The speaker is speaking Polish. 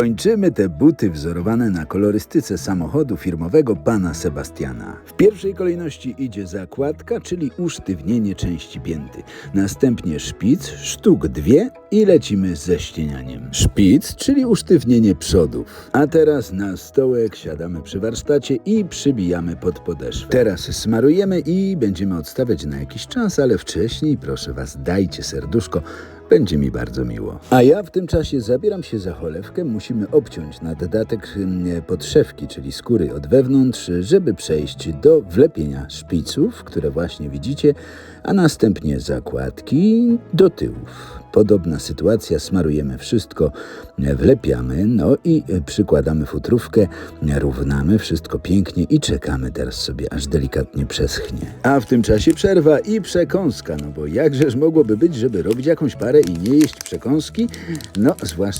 Kończymy te buty wzorowane na kolorystyce samochodu firmowego pana Sebastiana. W pierwszej kolejności idzie zakładka, czyli usztywnienie części pięty. Następnie szpic, sztuk dwie i lecimy ze ścienianiem. Szpic, czyli usztywnienie przodów. A teraz na stołek siadamy przy warsztacie i przybijamy pod podeszwę. Teraz smarujemy i będziemy odstawiać na jakiś czas, ale wcześniej proszę was dajcie serduszko, będzie mi bardzo miło. A ja w tym czasie zabieram się za cholewkę. Musimy obciąć na dodatek mm, podszewki, czyli skóry od wewnątrz, żeby przejść do wlepienia szpiców, które właśnie widzicie, a następnie zakładki do tyłów. Podobna sytuacja, smarujemy wszystko, wlepiamy, no i przykładamy futrówkę, równamy wszystko pięknie i czekamy teraz sobie, aż delikatnie przeschnie. A w tym czasie przerwa i przekąska, no bo jakżeż mogłoby być, żeby robić jakąś parę i nie jeść przekąski? No, zwłaszcza